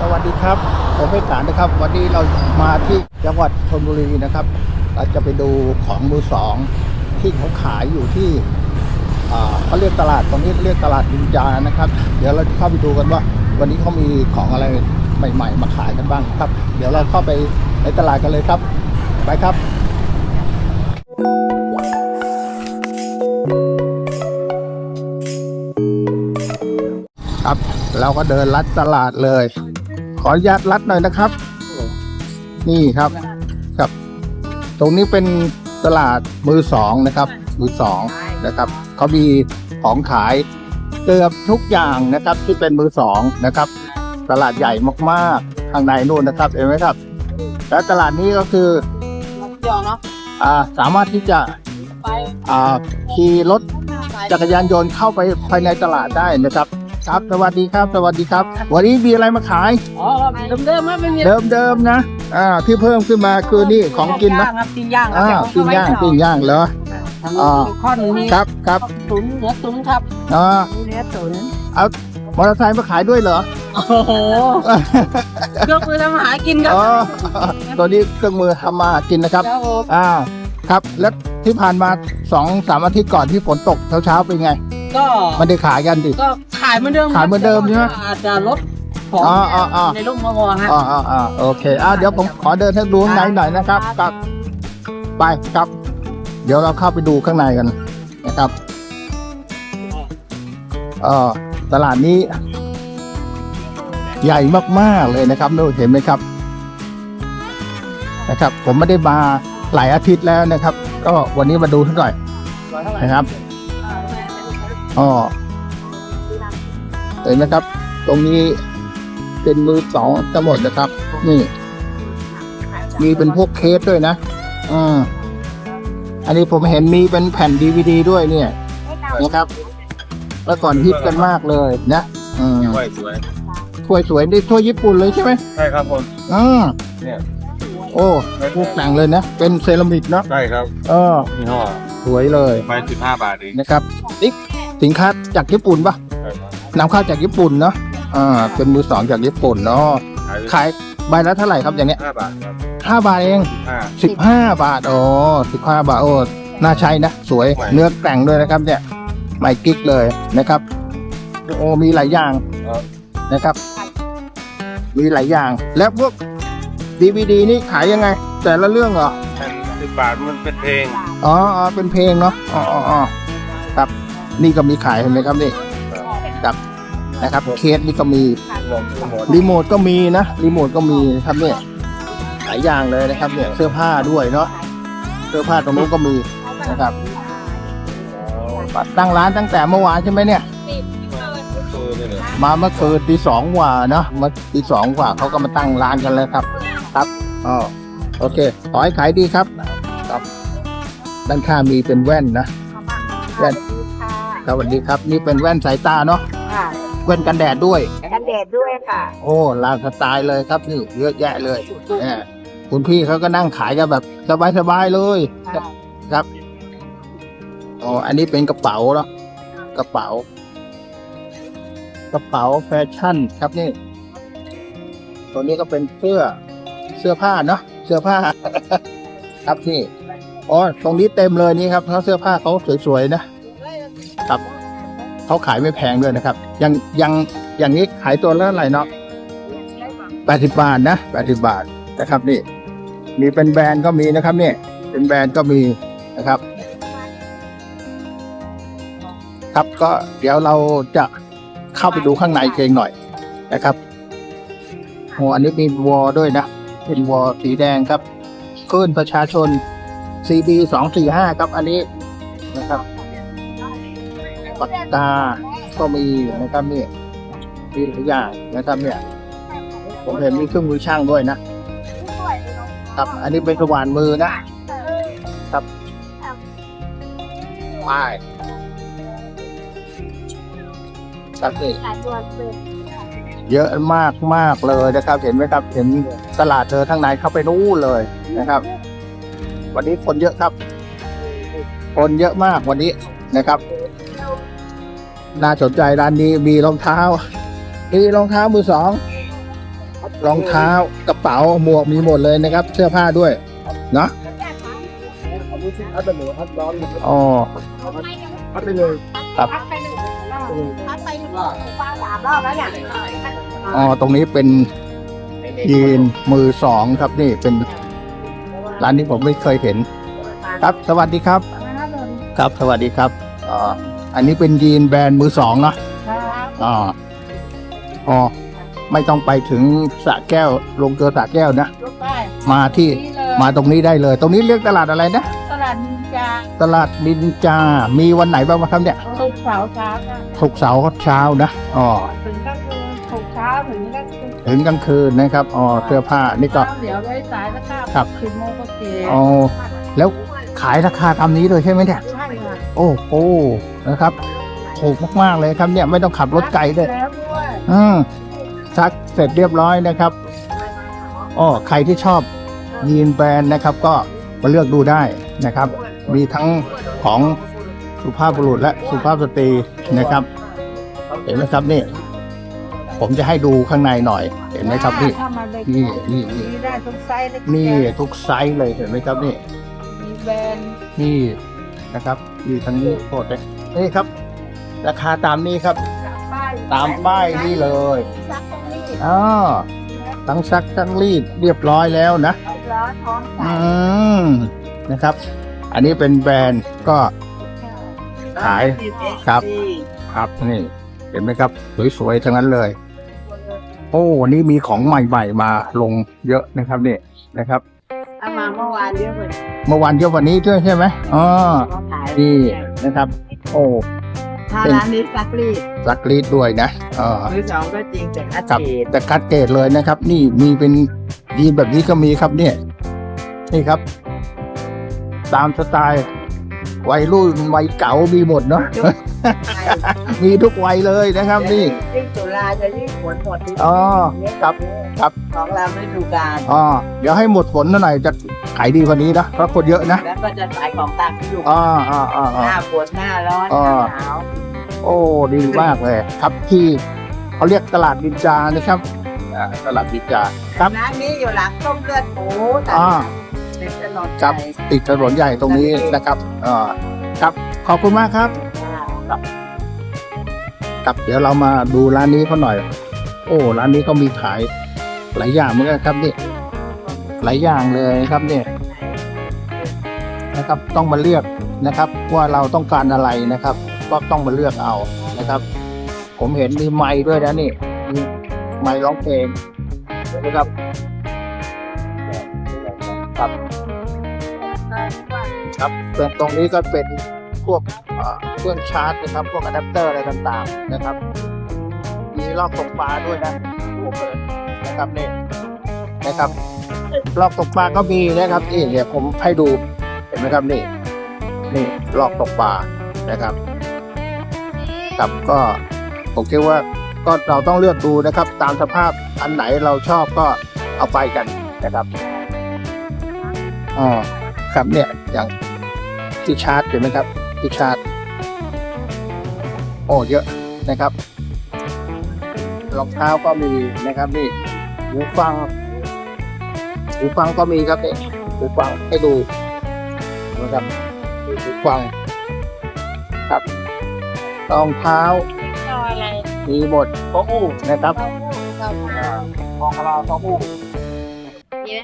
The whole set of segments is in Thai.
สวัสดีครับ ผมเพชรสารนะครับ วันนี้เรามาที่จังหวัดชลบุรีนะครับ เราจะไปดูของมือสองที่เขาขายอยู่ที่เขาเรียกตลาดตรงนี้เรียกตลาดดินจานะครับ เดี๋ยวเราจะเข้าไปดูกันว่า วันนี้เขามีของอะไรใหม่ ๆ มาขายกันบ้างครับ เดี๋ยวเราเข้าไปในตลาดกันเลยครับ ไปครับครับเราก็เดินลัดตลาดเลย ขออนุญาตลัดหน่อยนะครับ นี่ครับครับ ตรงนี้เป็นตลาดมือสองนะครับ มือสองนะครับเขามีของขายเกือบทุกอย่างนะครับ ที่เป็นมือสองนะครับ ตลาดใหญ่มากๆข้างในนู่นนะครับเห็นไหมครับ และตลาดนี้ก็คือจองเนาะอ่าสามารถที่จะไปอ่าขี่รถจักรยานยนต์เข้าไปภายในตลาดได้นะครับ ครับ สวัสดีครับ สวัสดีครับ วันนี้มีอะไรมาขาย อ๋อเดิมๆมั้ยไม่มีเดิมๆนะ อ่า ที่เพิ่มขึ้นมาคือนี่ของกินนะครับปิ้งย่างอ่าปิ้งย่างปิ้งย่างเหรออ่า ข้อนมีครับครับตุ๋นเนื้อตุ๋นครับอ่าเนื้อตุ๋นมอเตอร์ไซค์มาขายด้วยเหรอ โอ้โหเครื่องมือทำอาหารกินครับอ๋อ ตัวนี้เครื่องมือทำมาหากินนะครับ ครับผมอ่า ครับ แล้วที่ผ่านมาสองสามอาทิตย์ก่อนที่ฝนตกเช้าๆเป็นไง ก็มันได้ขายกันดิ ก็ขายเหมือนเดิมขายเหมือนเดิมใช่ไหม อาจจะลดของอ๋ออ๋ออ๋อ ในลูกมะม่วงฮะอ่าอ่าอ่าโอเคอ่าเดี๋ยวผมขอเดินให้ดูข้างในหน่อยนะครับครับไปครับ เดี๋ยวเราเข้าไปดูข้างในกันนะครับเอ่อตลาดนี้ ใหญ่มากๆเลยนะครับนู่นเห็นไหมครับ นะครับ ผมไม่ได้มาหลายอาทิตย์แล้วนะครับ ก็วันนี้มาดูสักหน่อยนะครับ อ๋อเห็นไหมครับ ตรงนี้เป็นมือสองทั้งหมดนะครับ นี่ มีเป็นพวกเคสด้วยนะอืมอันนี้ผมเห็นมีเป็นแผ่นดีวดีด้วยเนี่ยนะครับเมื่อก่อนฮิตกันมากเลยนะอืมสวยสวยถ้วยสวยนี่ถ้วยญี่ปุ่นเลยใช่ไหมใช่ครับผมอืมเนี่ยโอ้พวกแต่งเลยนะ เป็นเซรามิกเนาะใช่ครับเออยี่ห้อสวยเลยไปสิบห้าบาทเองนะครับนี่ สินค้าจากญี่ปุ่นปะใช่ครับนำเข้าจากญี่ปุ่นเนาะอ่าเป็นมือสองจากญี่ปุ่นเนาะขายขายใบละเท่าไหร่ครับอย่างเนี้ยห้าบาทครับห้าบาทเองห้าสิบห้าบาทโอ้สิบห้าบาทโอ้น่าใช้นะสวยใหม่เนื้อแกร่งด้วยนะครับเนี่ยใหม่กิ๊กเลยนะครับโอ้มีหลายอย่างครับนะครับ มีหลายอย่าง แล้วพวกดีวดีนี่ขายยังไง แต่ละเรื่องเหรอแผ่นสิบบาทมันเป็นเพลง อ๋ออ๋อเป็นเพลงเนาะอ๋ออ๋ออ๋อครับ นี่ก็มีขายเห็นไหมครับนี่ครับนะครับเคสนี่ก็มีรีโมทก็มีนะรีโมทก็มีครับเนี่ยหลายอย่างเลยนะครับเนี่ยเสื้อผ้าด้วยเนาะเสื้อผ้าตรงนู้นก็มีนะครับตั้งร้านตั้งแต่เมื่อวานใช่ไหมเนี่ยมาเมื่อคืนตีสองกว่าเนาะเมื่อตีสองกว่าเขาก็มาตั้งร้านกันแล้วครับ ครับอ๋อโอเคขอให้ขายดีครับครับ ด้านข้างมีเป็นแว่นนะแว่น สวัสดีครับ นี่เป็นแว่นสายตาเนาะค่ะแว่นกันแดดด้วย กันแดดด้วยค่ะ โอ้ลานสไตล์เลยครับนี่เยอะแยะเลยเนี่ยคุณพี่เขาก็นั่งขายกันแบบสบายๆเลยครับอ๋ออันนี้เป็นกระเป๋าเนาะกระเป๋า กระเป๋าแฟชั่นครับนี่ ตัวนี้ก็เป็นเสื้อเสื้อผ้าเนาะเสื้อผ้า ครับนี่อ๋อตรงนี้เต็มเลยนี่ครับเพราะเสื้อผ้าเขาสวยๆนะ ครับเขาขายไม่แพงด้วยนะครับอยังอยังอย่างนี้ขายตัวละอะไรเนาะแปดสิบบาทนะแปดสิบบาทนะครับนี่ มีเป็นแบรนด์ก็มีนะครับเนี่ยเป็นแบรนด์ก็มีนะครับ ครับก็เดี๋ยวเราจะเข้าไปดูข้างในเองหน่อยนะครับโอ้อันนี้มีวอด้วยนะ เป็นวอสีแดงครับคลื่นประชาชน CB สองสี่ห้าครับ อันนี้นะครับ กกา ก็มีนะครับนี่มีหลายอย่างนะครับเนี่ย ผมเห็นมีเครื่องมือช่างด้วยนะครับ อันนี้เป็นกระวานมือนะครับป้ายครับนี่เยอะมากมากเลยนะครับ เห็นไหมครับ เห็นตลาดเธอทั้งในเข้าไปนู่นเลยนะครับ วันนี้คนเยอะครับ คนเยอะมากวันนี้นะครับ น่าสนใจร้านนี้มีรองเท้า มีรองเท้ามือสองรองเท้ากระเป๋าหมวกมีหมดเลยนะครับ เสื้อผ้าด้วยเนาะอ๋อพัดไปเลยครับพัดไปหนึ่งรอบพัดไปหนึ่งรอบป้าสามรอบแล้วเนี่ยอ๋อตรงนี้เป็นยีนมือสองครับนี่เป็นร้านนี้ผมไม่เคยเห็น ครับสวัสดีครับ ครับสวัสดีครับอ๋อ อันนี้เป็นยีนแบรนด์มือสองเนาะอ๋ออ๋อไม่ต้องไปถึงสระแก้วลงเกลือสระแก้วนะลูกไปมาที่ นี่เลยมาตรงนี้ได้เลย ตรงนี้เรียกตลาดอะไรนะ ตลาดนินจาตลาดนินจา มีวันไหนบ้างครับเนี่ยศุกร์เสาร์เช้าจ้ะศุกร์เสาร์เช้านะอ๋อถึงก็คือศุกร์เช้าถึงก็คือถึงกลางคืนนะครับอ๋อเสื้อผ้านี่ก็เดี๋ยวไว้สายแล้วก็ครับ สิบโมงก็เสียอ๋อแล้วขายราคาตามนี้เลยใช่ไหมเนี่ย ใช่ค่ะ โอ้โหนะครับถูกมากๆเลยครับเนี่ยไม่ต้องขับรถไกลด้วยแล้วด้วยอืมซักเสร็จเรียบร้อยนะครับอ๋อใครที่ชอบยีนแบรนด์นะครับ ก็มาเลือกดูได้นะครับ มีทั้งของสุภาพบุรุษและสุภาพสตรีนะครับ เห็นไหมครับนี่ ผมจะให้ดูข้างในหน่อย เห็นไหมครับนี่ถ้ามาเลยนี่นี่นี่มีได้ทุกไซส์เลยนี่ทุกไซส์เลยเห็นไหมครับนี่มีแบรนด์นี่ นะครับมีทั้งนี้โคตรเลยนี่ครับ ราคาตามนี้ครับป้ายตามป้ายนี่เลยซักตรงนี้อ๋อทั้งซักทั้งรีดเรียบร้อยแล้วนะร้อนท้องใสอืมนะครับ อันนี้เป็นแบรนด์ก็ ขายครับ ครับนี่เห็นไหมครับ สวยๆทั้งนั้นเลย โอ้วันนี้มีของใหม่ ๆ มาลงเยอะนะครับนี่นะครับ เอามาเมื่อวานเยอะเลยเมื่อวานเยอะกว่านี้ด้วยใช่ไหมอ๋อมาขายนี่นะครับ โอ้ถ้าร้านนี้ซักรีดซักรีดด้วยนะเออมือสองก็จริงแต่อัดครับเดตแต่คัดเกรดเลยนะครับ นี่มีเป็นยีนแบบนี้ก็มีครับเนี่ยนี่ครับ ตามสไตล์วัยรุ่นวัยเก่ามีหมดเนาะ มีทุกวัยเลยนะครับนี่ยิ่งจุฬาจะยิ่งผลหมดอ๋อครับครับ ของเราไม่ดูการอ๋อเดี๋ยวให้หมดฝนหน่อยจะขายดีกว่านี้นะเพราะคนเยอะนะแล้วก็จะขายของตามที่อยู่อ๋ออ๋ออ๋อหอ๋อ น้าฝนหน้าร้อนหอ่าน้าหนาวโอ้ดีมากเลย ครับที่เขาเรียกตลาดดินจานะครับอ่าตลาดดินจาครับ ร้านนี้อยู่หลังต้มเลือดหมูแต่อ่า เป็นตลอดครับติดถนนใหญ่ตรงนี้นะครับอ่าครับขอบคุณมากครับ ครับเดี๋ยวเรามาดูร้านนี้เขาหน่อย โอ้ร้านนี้ก็มีขายหลายอย่างเหมือนกันครับนี่หลายอย่างเลยครับเนี่ยนะครับต้องมาเลือกนะครับ ว่าเราต้องการอะไรนะครับ ก็ต้องมาเลือกเอานะครับ ผมเห็นมีไม้ด้วยนะนี่มีไม้ร้องเพลงนะครับครับครับตรงนี้ก็เป็น วกเครื่องชาร์จนะครับ พวกอะแดปเตอร์อะไรต่างๆนะครับ มีรอบตกปลาด้วยนะรวมเลยนะครับนี่นะครับรอบตกปลาก็มีนะครับนี่เดี๋ยวผมให้ดูเห็นไหมครับนี่นี่รอบตกปลานะครับครับก็ผมคิดว่าก็เราต้องเลือกดูนะครับ ตามสภาพอันไหนเราชอบก็เอาไปกันนะครับอ๋อครับเนี่ยอย่างที่ชาร์จเห็นไหมครับ ที่ชาร์จโอ้เยอะนะครับรองเท้าก็มีนะครับนี่หูฟังหูฟังก็มีครับนี่หูฟังให้ดูนะครับหูฟังครับรองเท้าเอาอะไรมีหมดโอ้นะครับเอาเอาเอาของเราโอ้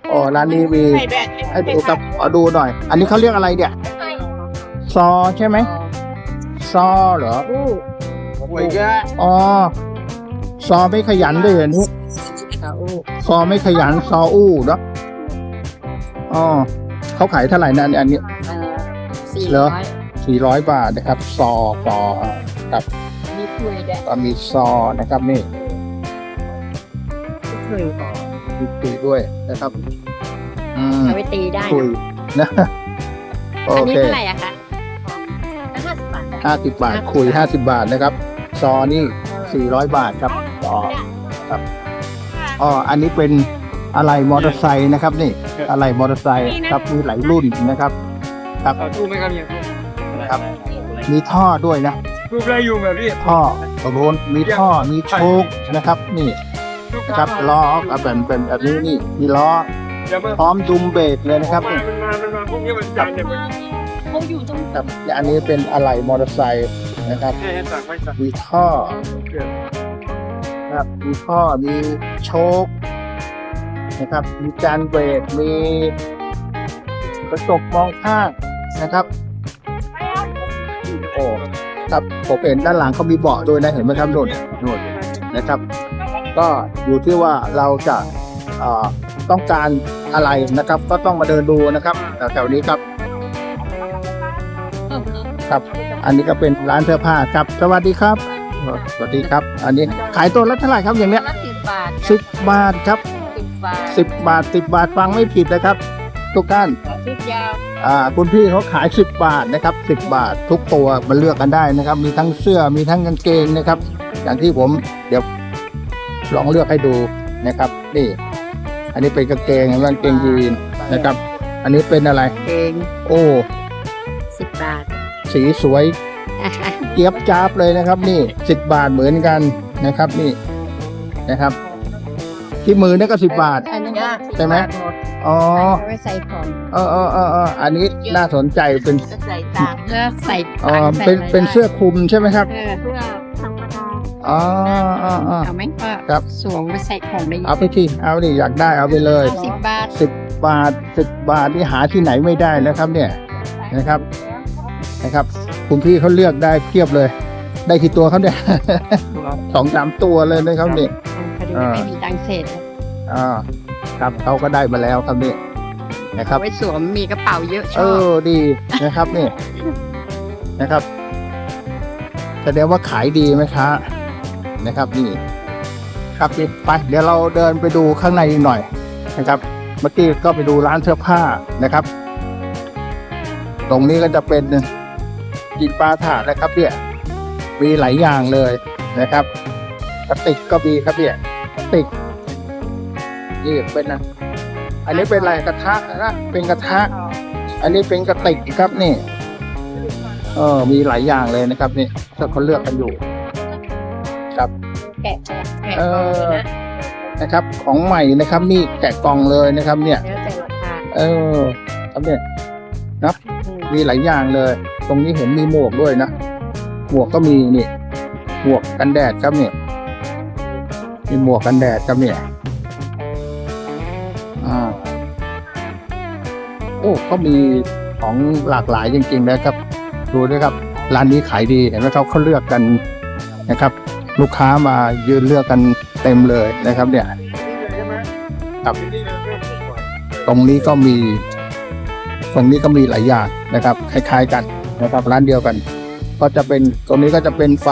โอ้ร้านนี้มีไม่แบะให้ดูครับขอดูหน่อย อันนี้เขาเรียกอะไรเนี่ย ซอใช่ไหมซอเหรออู้โอ้ยแกอ๋อซอไม่ขยันด้วยเหรอนี่เอาอู้ซอไม่ขยันซออู้เนาะอ๋อเขาขายเท่าไหร่นะอันนี้เออสี่เหรร้ออยสี่ร้อยบาทนะครับ ซอซอครับมีคุยด้วยก็มีซอนะครับนี่คุยมีคุยด้วยนะครับอืมเอาไปตีได้คุยนะนะโออันนี้เค เท่าไหร่อะคะ 50 บาท คุย 50 บาทนะครับ ซอนี่ 400 บาทครับต่อครับอ๋ออันนี้เป็นอะไรมอเตอร์ไซค์นะครับ นี่ อะไรมอเตอร์ไซค์ครับมีหลายรุ่นนะครับ ครับรู้ไหมครับเนี่ยครับ มีท่อด้วยนะรูปไรอยู่แบบนี้ท่อตรงโนมีท่อมีโชกนะครับ นี่นะครับล้อกับแบบแบบแบบนี้นี่มีล้อพร้อมดุมเบรกเลยนะครับมันมามันมาพวกนี้มันจัดเนี่ย เขาอยู่ตรงครับอันนี้เป็นอะไหล่มอเตอร์ไซค์นะครับให้ให้สั่งไม่สั่งมีท่อนะครับมีท่อมีโชคนะครับ มีจานเบรกมีกระจกมองข้างนะครับ โอ้ครับผมเห็นด้านหลังเขามีเบาะด้วยนะเห็นไหมครับโดนโดนนะครับ ก็อยู่ที่ว่าเราจะเอ่อต้องการอะไรนะครับ ก็ต้องมาเดินดูนะครับแถวๆนี้ครับ ครับ อันนี้ก็เป็นร้านเสื้อผ้าครับ สวัสดีครับ สวัสดีครับ อันนี้ขายตัวละเท่าไหร่ครับอย่างเนี้ยละสิบบาทสิบบาทครับสิบบาทสิบบาทสิบบาทฟังไม่ผิดนะครับ ทุกท่านชุดยาวอ่าคุณพี่เขาขายสิบบาทนะครับสิบบาททุกตัวมาเลือกกันได้นะครับ มีทั้งเสื้อมีทั้งกางเกงนะครับ อย่างที่ผมเดี๋ยวลองเลือกให้ดูนะครับ นี่ อันนี้เป็นกางเกงเห็นไหมกางเกงยีนนะครับ อันนี้เป็นอะไรเองโอ้สิบบาท สีสวยเจี๊ยบจ้าบเลยนะครับ นี่สิบบาทเหมือนกันนะครับนี่นะครับ ที่มือนี่ก็สิบบาท อันนี้ใช่ไหม อ๋อเอาไว้ใส่ของเออเออเออเอออันนี้น่าสนใจเป็นจะใส่ตามเพื่อใส่อ๋อเป็นเป็นเสื้อคลุมใช่ไหมครับเออเพื่อธรรมดาอ๋ออ๋ออ๋อ เอาไหมก็ครับ สวมไปใส่ของได้เอาไปที่เอาดิอยากได้เอาไปเลยสิบบาทสิบบาทสิบบาทนี่หาที่ไหนไม่ได้นะครับ เนี่ยนะครับ นะครับคุณพี่เขาเลือกได้เพียบเลย ได้กี่ตัวครับเนี่ยสองสามตัวเลยนะครับนี่พอดีอ่าไม่มีตังค์เศษอ่าครับเขาก็ได้มาแล้วครับนี่นะครับเอาไว้สวมมีกระเป๋าเยอะชเออบอดีนะครับนี่นะครับแสดงว่าขายดีไหมคะนะครับนี่ครับนี่ไป เดี๋ยวเราเดินไปดูข้างในอีกหน่อยนะครับ เมื่อกี้ก็ไปดูร้านเสื้อผ้านะครับ ตรงนี้ก็จะเป็น จินปาถาดนะครับเนี่ยมีหลายอย่างเลยนะครับกระติกก็มีครับเนี่ยกระติกนี่เป็นนะอันนี้เป็นอะไรกระทะนะเป็นกระทะ อันนี้เป็นกระติกครับนี่เออมีหลายอย่างเลยนะครับนี่ถ้าเขาเลือกกันอยู่ ครับแกะแกะเออนะครับ ของใหม่นะครับ นี่แกะกล่องเลยนะครับ เนี่ยแล้วแต่ราคาเออครับเนี่ยนะมีหลายอย่างเลย ตรงนี้เห็นมีหมวกด้วยนะ หมวกก็มีนี่ หมวกกันแดดครับเนี่ยมีหมวกกันแดดครับเนี่ยอ่าโอ้ก็มีของหลากหลายจริงๆนะครับ ดูด้วยครับ ร้านนี้ขายดีเห็นไหมครับเขาเลือกกันนะครับ ลูกค้ามายืนเลือกกันเต็มเลยนะครับเนี่ยครับตรงนี้ก็มี ตรงนี้ก็มีหลายอย่างนะครับ คล้าย ๆกัน นะครับร้านเดียวกัน ก็จะเป็นตรงนี้ก็จะเป็นไฟ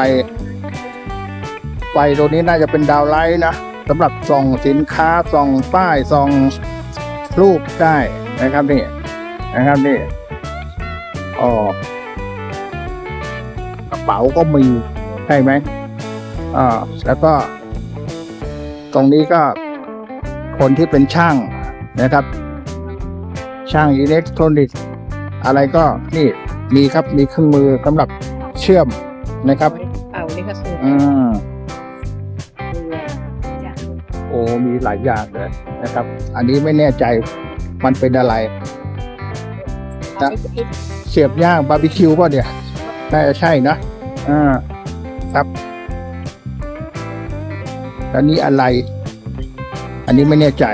ไฟตัวนี้น่าจะเป็นดาวไลท์นะสำหรับส่องสินค้าส่องป้ายส่องรูปได้นะครับนี่นะครับนี่อ๋อกระเป๋าก็มีใช่ไหมอ่าแล้วก็ ตรงนี้ก็คนที่เป็นช่างนะครับ ช่างอิเล็กทรอนิกส์อะไรก็นี่ มีครับมีเครื่องมือสำหรับเชื่อมนะครับเป่านี่ก็สูงอืมโอ้มีหลายอย่างเลยนะครับ อันนี้ไม่แน่ใจมันเป็นอะไรนะเสียบย่างบาร์บีคิวป่ะเนี่ยน่าจะใช่นะอ่าครับอันนี้อะไร อันนี้ไม่แน่ใจ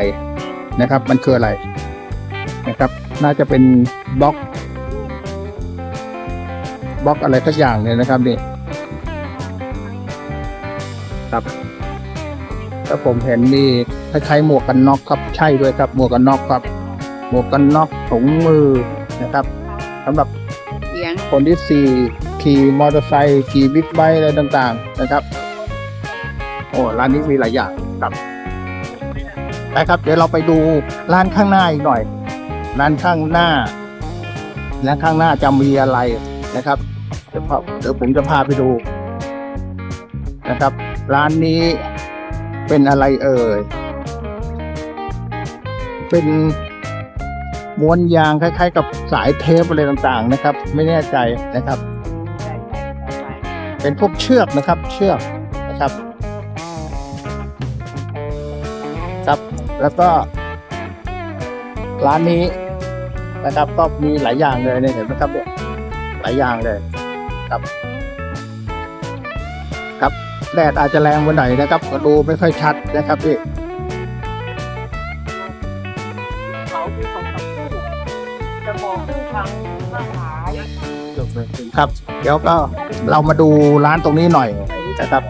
นะครับ มันคืออะไรนะครับ น่าจะเป็นบล็อก บล็อกอะไรสักอย่างเนี่ยนะครับนี่ครับแล้วผมเห็นมีคล้ายๆหมวกกันน็อกครับใช่ด้วยครับ หมวกกันน็อกครับ หมวกกันน็อกถุงมือนะครับสำหรับเสียงคนที่สี่ขี่มอเตอร์ไซค์ขี่บิ๊กไบค์อะไรต่างๆ นะครับ โอ้ร้านนี้มีหลายอย่างครับนะครับ เดี๋ยวเราไปดูร้านข้างหน้าอีกหน่อย ร้านข้างหน้าร้านข้างหน้าจะมีอะไร นะครับเดี๋ยวเดี๋ยวผมจะพาไปดูนะครับ ร้านนี้เป็นอะไรเอ่ย เป็นม้วนยางคล้าย ๆ กับสายเทปอะไรต่างๆนะครับ ไม่แน่ใจนะครับ เป็นพวกเชือกนะครับ เชือกนะครับ ครับแล้วก็ ร้านนี้นะครับก็มีหลายอย่างเลยเนี่ยเห็นไหมครับเนี่ยายอย่างเลยครับ ครับแดดอาจจะแรงไปหน่อยนะครับ ก็ดูไม่ค่อยชัดนะครับพี่เขาคือของกับผู้จะมองผู้ทางทางหายครับ เดี๋ยวก็เรามาดูร้านตรงนี้หน่อยนะครับ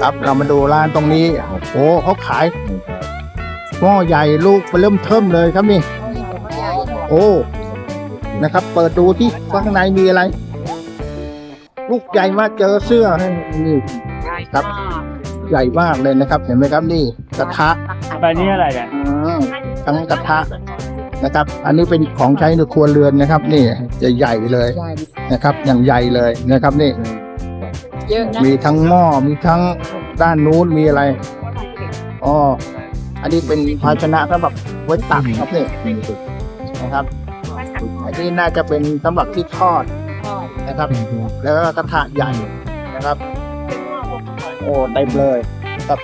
ครับเรามาดูร้านตรงนี้ โอ้โหเขาขาย หม้อใหญ่ลูกเริ่มเทิมเลยครับนี่ โอ้ นะครับ เปิดดูที่ข้างในมีอะไร ลูกใหญ่มากเจอเสื้อนี่ครับ ใหญ่มากเลยนะครับ เห็นไหมครับนี่ กระทะใบนี้อะไรเนี่ยอืมทั้งกระทะนะครับ อันนี้เป็นของใช้ในครัวเรือนนะครับ นี่ใหญ่ๆเลยนะครับ อย่างใหญ่เลยนะครับนี่เยอะนะมีทั้งหม้อมีทั้งด้านนู้นมีอะไรอ๋อ อันนี้เป็นภาชนะสำหรับไว้ตักครับนี่นะครับ อันนี้น่าจะเป็นสำหรับที่ทอดนะครับ แล้วก็กระทะใหญ่นะครับ โอ้เต็มเลยครับ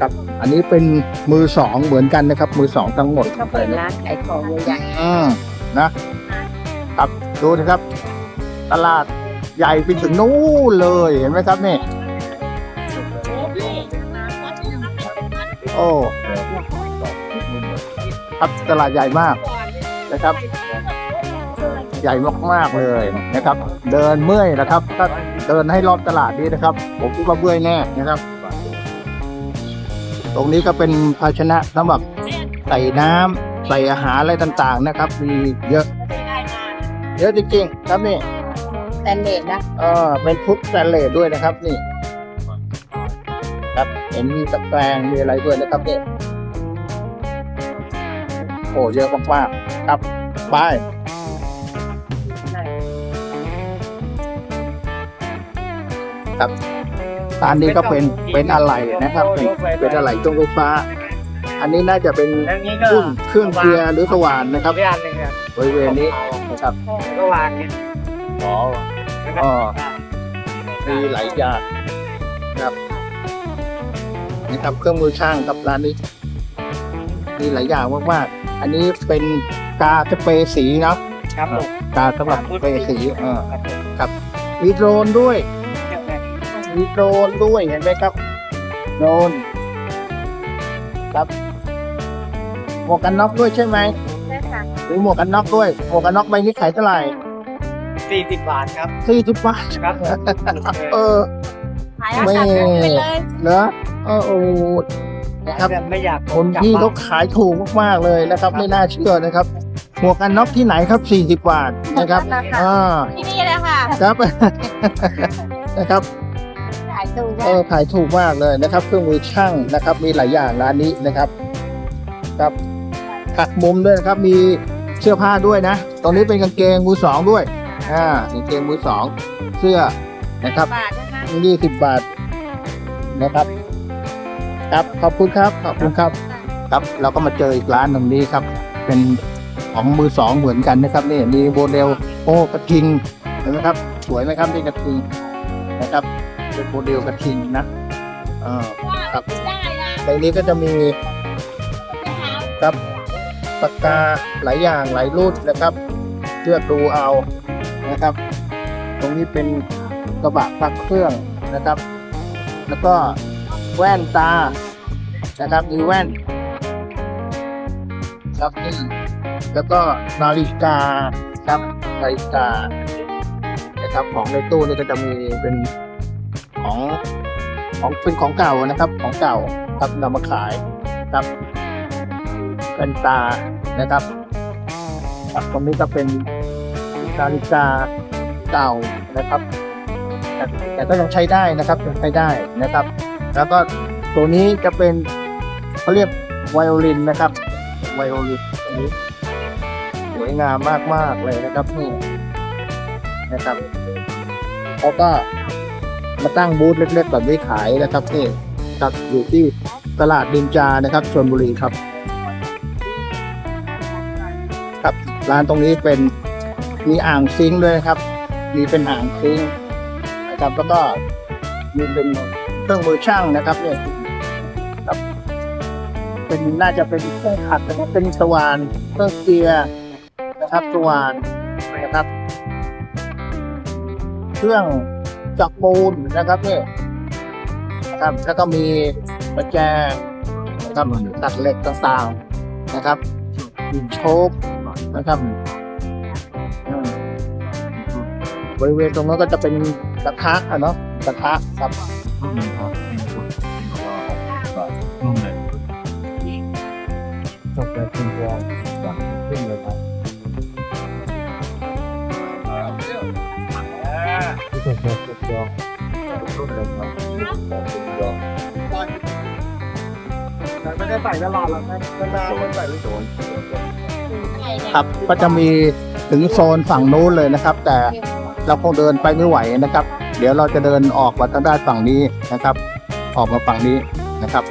ครับ อันนี้เป็นมือสองเหมือนกันนะครับ มือสองทั้งหมดเขาเปิดร้านขายของใหญ่อืมนะครับดูนะครับ ตลาดใหญ่ไปถึงนู้นเลยเห็นไหมครับเนี่ย โอ้ครับตลาดใหญ่มากนะครับ ใหญ่มากๆเลยนะครับ เดินเมื่อยนะครับ ถ้าเดินให้รอบตลาดนี้นะครับ ผมคิดว่าเมื่อยแน่นะครับ ตรงนี้ก็เป็นภาชนะสำหรับใส่น้ำใส่อาหารอะไรต่างๆนะครับ มีเยอะ เยอะจริงๆครับนี่ๆแต่เลดนะเออเป็นฟุตสแตนเลสด้วยนะครับนี่ ครับเห็นมีตะแกรงมีอะไรด้วยนะครับนี่โอ้เยอะมากๆครับไปครับร้านนี้ก็เป็นเป็นอะไรนะครับเป็นเป็นอะไรตรงไฟฟ้า อันนี้น่าจะเป็นแล้วนี้ก็รุ่นเครื่องเกียร์หรือสว่านนะครับเรียนหนึ่งเนี่ยบริเวณนี้นะครับก็วางเนี่ยอ๋ออ๋อมีหลายอย่างนะครับ นี่ครับ เครื่องมือช่างกับร้านนี้มีหลายอย่างมากๆอันนี้เป็นกาสเปรย์สีเนาะครับผมกาสำหรับสเปรย์สีเออครับมีโดรนด้วยมีโดรนด้วยเห็นไหมครับโดรนครับหมวกกันน็อกด้วยใช่ไหมใช่ค่ะหรือหมวกกันน็อกด้วยหมวกกันน็อกใบนี้ขายเท่าไหร่สี่สิบบาทครับสี่สิบบาทครับเออขายไม่ราคาถูกไปเลยเหรอเออโอ้นะครับไม่อยากคนที่เขาขายถูกมากๆเลยนะครับ ไม่น่าเชื่อนะครับ หมวกกันน็อกที่ไหนครับ 40 บาทนะครับอ่าที่นี่เลยค่ะครับนะครับขายถูกเออขายถูกมากเลยนะครับ เครื่องมือช่างนะครับ มีหลายอย่างร้านนี้นะครับครับหักมุมด้วยนะครับมีเสื้อผ้าด้วยนะตรงนี้เป็นกางเกงมือสองด้วย อ่ากางเกงมือสอง เสื้อนะครับบาทนะคะยี่สิบบาทนะครับ ครับขอบคุณครับขอบคุณครับครับ เราก็มาเจออีกร้านตรงนี้ครับ เป็นของมือสองเหมือนกันนะครับนี่มีโมเดลโอ้กระทิงเห็นไหมครับ สวยไหมครับนี่กระทิงนะครับ เป็นโมเดลกระทิงนะอ่าครับในนี้ก็จะมีครับปากกาหลายอย่างหลายรุ่นนะครับเลือกดูเอานะครับ ตรงนี้เป็นกระบะพักเครื่องนะครับ แล้วก็ แว่นตา นะครับมีแว่นครับนี่แล้วก็นาฬิกาครับนาฬิกานะครับของในตู้นี่ก็จะมีเป็นของของเป็นของเก่านะครับ ของเก่าครับนำมาขายครับแว่นตานะครับครับตรงนี้ก็เป็นนาฬิกาเก่านะครับ แต่ก็ยังใช้ได้นะครับยังใช้ได้นะครับ แล้วก็ตัวนี้จะเป็นเขาเรียกไวโอลินนะครับ ไวโอลินอันนี้สวยงามมากๆเลยนะครับนี่นะครับเขาก็มาตั้งบูธเล็กๆแบบนี้ขายนะครับนี่ครับอยู่ที่ตลาดดินจานะครับชลบุรีครับ ครับร้านตรงนี้เป็นมีอ่างซิงด้วยครับ มีเป็นอ่างซิงนะครับแล้วก็มีเป็น เครื่องมือช่างนะครับเนี่ยครับเป็นน่าจะเป็นเครื่องขัดนะครับเป็นสว่านเครื่องเกียร์นะครับสว่านนะครับ เครื่องจักรปูนนะครับเนี่ยนะครับแล้วก็มีประแจนะครับตัดเหล็กต่างๆนะครับมีโชคนะครับบริเวณตรงนั้นก็จะเป็นกระทะอะเนาะกระทะครับ นุ่มเลยจบเลยคุณวอลก่อนขึ้นเลยครับที่จบเลยจบยองรุ่นเลยครับจบยองไม่ได้ใส่ตลอดหรอกนะนานๆมันใส่โดนครับก็จะมีถึงโซนฝั่งนู้นเลยนะครับ แต่เราคงเดินไปไม่ไหวนะครับ เดี๋ยวเราจะเดินออกมาทางด้านฝั่งนี้นะครับ ออกมาฝั่งนี้นะครับ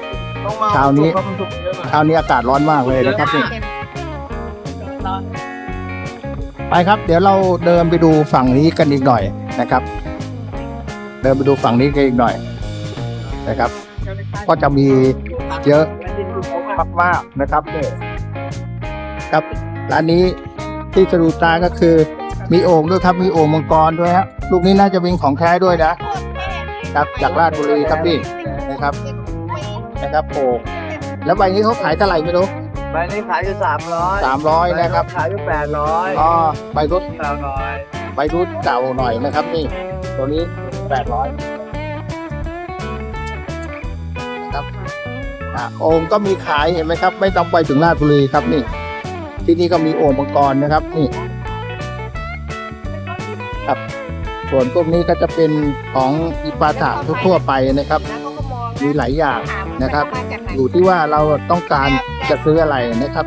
ต้องมาเช้านี้สุกๆสุกๆเยอะหน่อยเช้านี้อากาศร้อนมากเลยนะครับนี่ไปครับ เดี๋ยวเราเดินไปดูฝั่งนี้กันอีกหน่อยนะครับ เดินไปดูฝั่งนี้กันอีกหน่อยนะครับ ก็จะมีเยอะมากๆนะครับเนี่ยครับร้านนี้ที่สะดุดตาก็คือมีโอ่งด้วยครับมีโอ่งมังกรด้วยฮะ ลูกนี้น่าจะเป็นของแท้ด้วยนะ ครับจากราชบุรีครับพี่นะครับ นะครับโอ่งแล้วใบนี้เขาขายเท่าไหร่ไม่รู้ใบนี้ขายอยู่สามร้อยสามร้อยนะครับขายอยู่แปดร้อยอ๋อใบรุ่นเก้าร้อยใบรุ่นเก่าหน่อยนะครับ นี่ ตัวนี้แปดร้อยนะครับอะโอ่งก็มีขายเห็นไหมครับ ไม่ต้องไปถึงราชบุรีครับนี่ ที่นี่ก็มีโอ่งมังกรนะครับนี่ครับ ส่วนพวกนี้ก็จะเป็นของอิปาถะทั่วๆไปนะครับ มีหลายอย่างนะครับ อยู่ที่ว่าเราต้องการจะซื้ออะไรนะครับ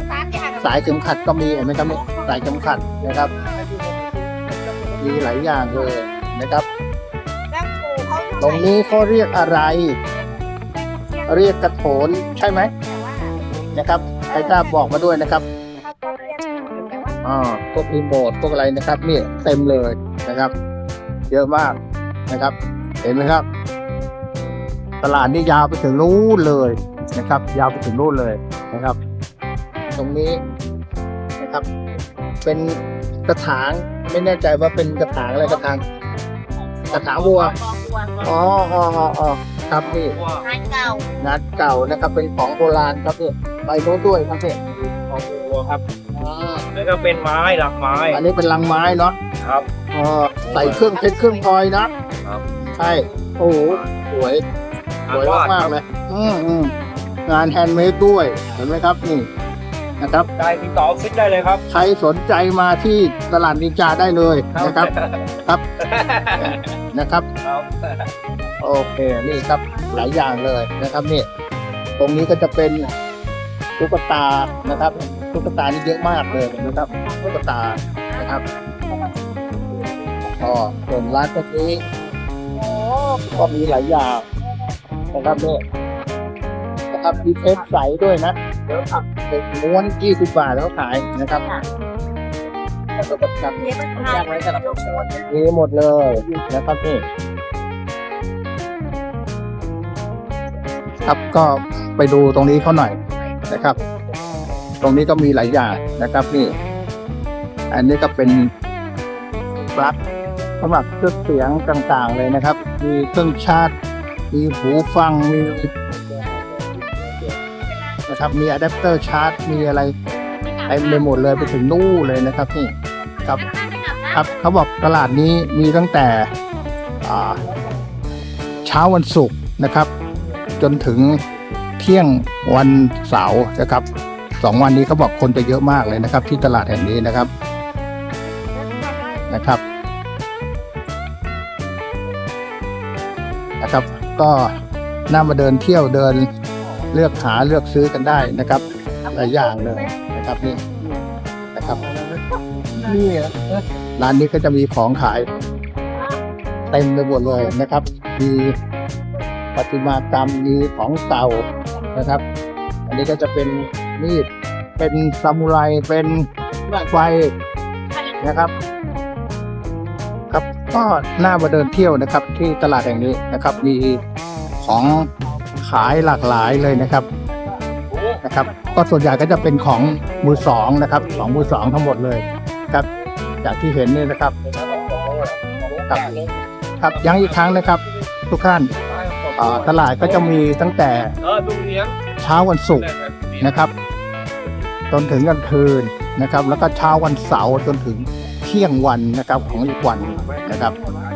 สายเข็มขัดก็มีเห็นไหมครับนี่สายเข็มขัดนะครับ มีหลายอย่างเลยนะครับ ตรงนี้เขาเรียกอะไร เรียกกระโถนใช่ไหมนะครับใครทราบบอกมาด้วยนะครับอ่าพวกรีโมทพวกอะไรนะครับนี่เต็มเลยนะครับ เยอะมากนะครับ เห็นไหมครับ ตลาดนี่ยาวไปถึงนู้นเลยนะครับ ยาวไปถึงนู้นเลยนะครับ ตรงนี้นะครับ เป็นกระถางไม่แน่ใจว่าเป็นกระถางอะไรกระถางกระถางวัวอ๋ออ๋ออ๋ออ๋อครับนี่งานเก่างานเก่านะครับ เป็นของโบราณครับนี่ใบโน้ตด้วยครับนี่ของวัวครับอ่าแล้วก็เป็นไม้หลักไม้ อันนี้เป็นลังไม้เนาะครับ อ๋อใส่เครื่องเพชรเครื่องพลอยนะครับ ใช่โอ้โหสวยสวยมากๆเลยอืมอืมงานแฮนด์เมดด้วยเห็นไหมครับนี่นะครับ ได้ติดต่อออฟฟิศได้เลยครับ ใครสนใจมาที่ตลาดนินจาได้เลยนะครับ ครับนะครับ ครับโอเคนี่ครับหลายอย่างเลยนะครับนี่ ตรงนี้ก็จะเป็นตุ๊กตานะครับตุ๊กตานี่เยอะมากเลยนะครับตุ๊กตานะครับ อ๋อส่วนร้านพวกนี้ก็มีหลายอย่างนะครับนี่นะครับมีเทปใสด้วยนะเดี๋ยวครับเป็นม้วน20บาทแล้วขายนะครับแล้วก็แบบเย็บเป็นผ้าไว้กับลูกโคนมีหมดเลยนะครับนี่ครับก็ไปดูตรงนี้เขาหน่อยนะครับ ตรงนี้ก็มีหลายอย่างนะครับนี่ อันนี้ก็เป็นปลั๊ก สำหรับเครื่องเสียงต่างๆเลยนะครับ มีเครื่องชาร์จมีหูฟังมีนะครับมีอะแดปเตอร์ชาร์จมีอะไรเต็มไปหมดเลยไปถึงนู่นเลยนะครับนี่ครับครับเขาบอกตลาดนี้มีตั้งแต่เช้าวันศุกร์นะครับ จนถึงเที่ยงวันเสาร์นะครับสองวันนี้เขาบอกคนจะเยอะมากเลยนะครับ ที่ตลาดแห่งนี้นะครับนะครับ นะครับ ก็น่ามาเดินเที่ยวเดินเลือกหาเลือกซื้อกันได้นะครับหลายอย่างเลยนะครับนี่นะครับนี่ร้านนี้ก็จะมีของขาย เต็มไปหมดเลยนะครับ มีประติมากรรมมีของเก่านะครับ อันนี้ก็จะเป็นมีดเป็นซามูไรเป็นไฟนะครับ ก็น่ามาเดินเที่ยวนะครับที่ตลาดแห่งนี้นะครับ มีของขายหลากหลายเลยนะครับนะครับ ก็ส่วนใหญ่ก็จะเป็นของมือสองนะครับของมือสองทั้งหมดเลยครับจากที่เห็นนี่นะครับครับครับย้ำอีกครั้งนะครับ ทุกท่านตลาดก็จะมีตั้งแต่เช้าวันศุกร์นะครับ จนถึงกลางคืนนะครับ แล้วก็เช้าวันเสาร์จนถึง ที่ยงวันนะครับของอีกวันนะครับ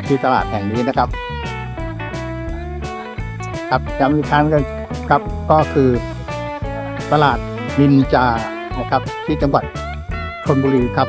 ที่ตลาดแห่งนี้นะครับ ครับย้ำอีกครั้งกันครับก็คือตลาดนินจานะครับที่จังหวัดชนบุรีครับ